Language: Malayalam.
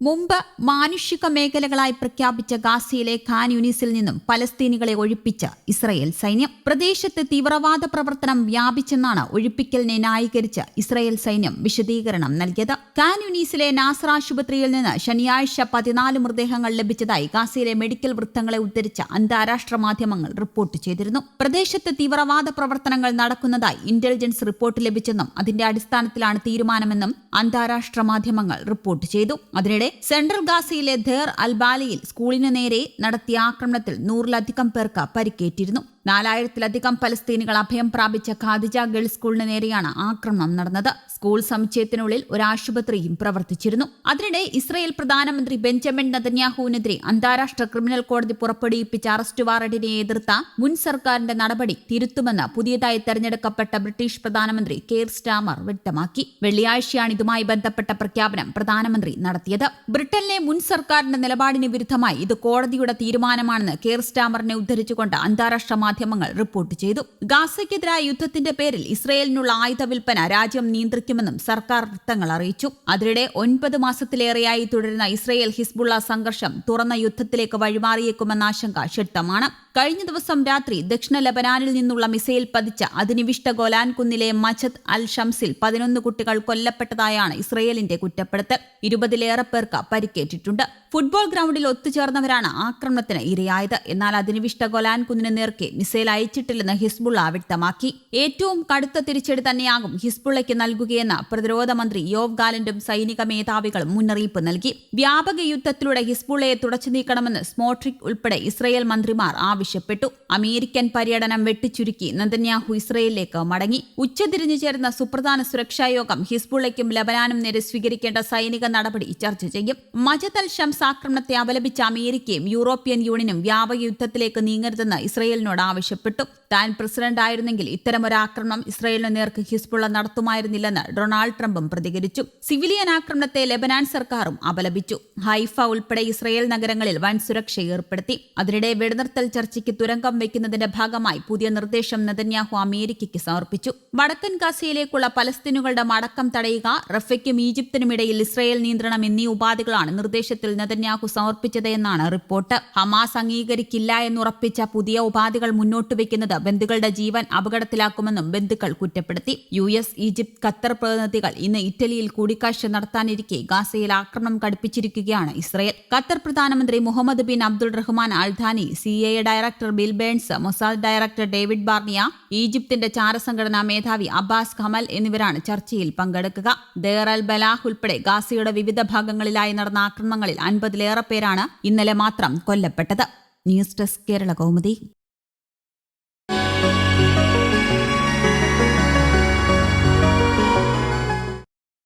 മുമ്പ് മാനുഷിക മേഖലകളായി പ്രഖ്യാപിച്ച ഗാസയിലെ ഖാൻ യൂനിസിൽ നിന്നും പലസ്തീനികളെ ഒഴിപ്പിച്ച ഇസ്രയേൽ സൈന്യം പ്രദേശത്ത് തീവ്രവാദ പ്രവർത്തനം വ്യാപിച്ചെന്നാണ് ഒഴിപ്പിക്കലിനെ ന്യായീകരിച്ച് ഇസ്രയേൽ സൈന്യം വിശദീകരണം നൽകിയത്. ഖാൻ യുനീസിലെ നാസർ ആശുപത്രിയിൽ നിന്ന് ശനിയാഴ്ച പതിനാല് മൃതദേഹങ്ങൾ ലഭിച്ചതായി ഗാസയിലെ മെഡിക്കൽ വൃത്തങ്ങളെ ഉദ്ധരിച്ച അന്താരാഷ്ട്ര മാധ്യമങ്ങൾ റിപ്പോർട്ട് ചെയ്തിരുന്നു. പ്രദേശത്ത് തീവ്രവാദ പ്രവർത്തനങ്ങൾ നടക്കുന്നതായി ഇന്റലിജൻസ് റിപ്പോർട്ട് ലഭിച്ചെന്നും അതിന്റെ അടിസ്ഥാനത്തിലാണ് തീരുമാനമെന്നും അന്താരാഷ്ട്ര മാധ്യമങ്ങൾ റിപ്പോർട്ട് ചെയ്തു. അതിനിടെ സെൻട്രൽ ഗാസയിലെ ധേർ അൽബാലിയിൽ സ്കൂളിനു നേരെ നടത്തിയ ആക്രമണത്തിൽ നൂറിലധികം പേർക്ക് പരിക്കേറ്റിരുന്നു. നാലായിരത്തിലധികം പലസ്തീനികൾ അഭയം പ്രാപിച്ച ഖാദിജ ഗേൾസ് സ്കൂളിന് നേരെയാണ് ആക്രമണം നടന്നത്. സ്കൂൾ സമുച്ചയത്തിനുള്ളിൽ ഒരു ആശുപത്രിയും പ്രവർത്തിച്ചിരുന്നു. അതിനിടെ ഇസ്രയേൽ പ്രധാനമന്ത്രി ബെഞ്ചമിൻ നദന്യാഹുവിനെതിരെ അന്താരാഷ്ട്ര ക്രിമിനൽ കോടതി പുറപ്പെടുവിപ്പിച്ച അറസ്റ്റ് വാറണ്ടിനെ എതിർത്ത മുൻ സർക്കാരിന്റെ നടപടി തിരുത്തുമെന്ന് പുതിയതായി തെരഞ്ഞെടുക്കപ്പെട്ട ബ്രിട്ടീഷ് പ്രധാനമന്ത്രി കെയർ സ്റ്റാമർ വ്യക്തമാക്കി. വെള്ളിയാഴ്ചയാണ് ഇതുമായി ബന്ധപ്പെട്ട പ്രഖ്യാപനം പ്രധാനമന്ത്രി നടത്തിയത്. ബ്രിട്ടനിലെ മുൻ സർക്കാരിന്റെ നിലപാടിന് വിരുദ്ധമായി ഇത് കോടതിയുടെ തീരുമാനമാണെന്ന് കെയർ സ്റ്റാമറിനെ ഉദ്ധരിച്ചുകൊണ്ട് അന്താരാഷ്ട്ര മാധ്യമങ്ങൾ റിപ്പോർട്ട് ചെയ്തു. ഗാസയ്ക്കെതിരായ യുദ്ധത്തിന്റെ പേരിൽ ഇസ്രയേലിനുള്ള ആയുധ വിൽപ്പന രാജ്യം നിയന്ത്രിക്കുമെന്നും സർക്കാർ വൃത്തങ്ങൾ അറിയിച്ചു. അതിനിടെ ഒൻപത് മാസത്തിലേറെയായി തുടരുന്ന ഇസ്രയേൽ ഹിസ്ബുള്ള സംഘർഷം തുറന്ന യുദ്ധത്തിലേക്ക് വഴിമാറിയേക്കുമെന്ന ആശങ്ക ശക്തമാണ്. കഴിഞ്ഞ ദിവസം രാത്രി ദക്ഷിണ ലബനാനിൽ നിന്നുള്ള മിസൈൽ പതിച്ച അതിനിവിഷ്ട ഗോലാൻ കുന്നിലെ മജദ് അൽ ഷംസിൽ പതിനൊന്ന് കുട്ടികൾ കൊല്ലപ്പെട്ടതായാണ് ഇസ്രയേലിന്റെ കുറ്റപ്പെടുത്തൽ. ഇരുപതിലേറെ പേർക്ക് പരിക്കേറ്റിട്ടുണ്ട്. ഫുട്ബോൾ ഗ്രൗണ്ടിൽ ഒത്തുചേർന്നവരാണ് ആക്രമണത്തിന് ഇരയായത്. എന്നാൽ അതിനിവിഷ്ട ഗോലാൻ കുന്നിന് നേർക്ക് മിസൈൽ അയച്ചിട്ടില്ലെന്ന് ഹിസ്ബുള്ള വ്യക്തമാക്കി. ഏറ്റവും കടുത്ത തിരിച്ചടി തന്നെയാകും ഹിസ്ബുള്ളയ്ക്ക് നൽകുകയെന്ന് പ്രതിരോധ മന്ത്രി യോവ് ഗാലന്റും സൈനിക മേധാവികളും മുന്നറിയിപ്പ് നൽകി. വ്യാപക യുദ്ധത്തിലൂടെ ഹിസ്ബുള്ളയെ തുടച്ചു നീക്കണമെന്ന് സ്മോട്രിക് ഉൾപ്പെടെ ഇസ്രയേൽ മന്ത്രിമാർ ആവശ്യപ്പെട്ടു. അമേരിക്കൻ പര്യടനം വെട്ടിച്ചുരുക്കി നന്ദന്യാഹു ഇസ്രയേലിലേക്ക് മടങ്ങി. ഉച്ചതിരിഞ്ഞു ചേർന്ന സുപ്രധാന സുരക്ഷാ യോഗം ഹിസ്ബുള്ളയ്ക്കും ലബനാനും നേരെ സ്വീകരിക്കേണ്ട സൈനിക നടപടി ചർച്ച ചെയ്യും. മജതൽ അൽ ഷംസ് ആക്രമണത്തെ അപലപിച്ച അമേരിക്കയും യൂറോപ്യൻ യൂണിയനും വ്യാപക യുദ്ധത്തിലേക്ക് നീങ്ങരുതെന്ന് ഇസ്രയേലിനോട് ആവശ്യപ്പെട്ടു. താൻ പ്രസിഡന്റ് ആയിരുന്നെങ്കിൽ ഇത്തരമൊരു ആക്രമണം ഇസ്രയേലിന് നേർക്ക് ഹിസ്ബുള്ള നടത്തുമായിരുന്നില്ലെന്ന് ഡൊണാൾഡ് ട്രംപും പ്രതികരിച്ചു. സിവിലിയൻ ആക്രമണത്തെ ലെബനാൻ സർക്കാരും അപലപിച്ചു. ഹൈഫ ഉൾപ്പെടെ ഇസ്രയേൽ നഗരങ്ങളിൽ വൻ സുരക്ഷ ഏർപ്പെടുത്തി. അതിനിടെ വെടിനിർത്തൽ ചർച്ചയ്ക്ക് തുരങ്കം വയ്ക്കുന്നതിന്റെ ഭാഗമായി പുതിയ നിർദ്ദേശം നെതന്യാഹു അമേരിക്കയ്ക്ക് സമർപ്പിച്ചു. വടക്കൻ ഗാസയിലേക്കുള്ള പലസ്തീനുകളുടെ മടക്കം തടയുക റഫയ്ക്കും ഈജിപ്തിനും ഇടയിൽ ഇസ്രയേൽ നിയന്ത്രണം എന്നീ ഉപാധികളാണ് നിർദ്ദേശത്തിൽ നെതന്യാഹു സമർപ്പിച്ചത് എന്നാണ് റിപ്പോർട്ട്. ഹമാസ് അംഗീകരിക്കില്ല എന്നുറപ്പിച്ച പുതിയ ഉപാധികൾ മുന്നോട്ട് വയ്ക്കുന്നത് ബന്ധുക്കളുടെ ജീവൻ അപകടത്തിലാക്കുമെന്നും ബന്ധുക്കൾ കുറ്റപ്പെടുത്തി. യു എസ് ഈജിപ്ത് ഖത്തർ പ്രതിനിധികൾ ഇന്ന് ഇറ്റലിയിൽ കൂടിക്കാഴ്ച നടത്താനിരിക്കെ ഗാസയിൽ ആക്രമണം കടുപ്പിച്ചിരിക്കുകയാണ് ഇസ്രയേൽ. ഖത്തർ പ്രധാനമന്ത്രി Mohammed bin Abdul Rahman Al Thani C A director Bill Burns Mossad director David Barnea ഈജിപ്തിന്റെ ചാരസംഘടനാ മേധാവി അബ്ബാസ് ഖമൽ എന്നിവരാണ് ചർച്ചയിൽ പങ്കെടുക്കുക. ദേർ അൽ ബലാഹ് ഉൾപ്പെടെ ഗാസയുടെ വിവിധ ഭാഗങ്ങളിലായി നടന്ന ആക്രമണങ്ങളിൽ അൻപതിലേറെ പേരാണ് ഇന്നലെ മാത്രം കൊല്ലപ്പെട്ടത്. News desk Kerala Kaumudi.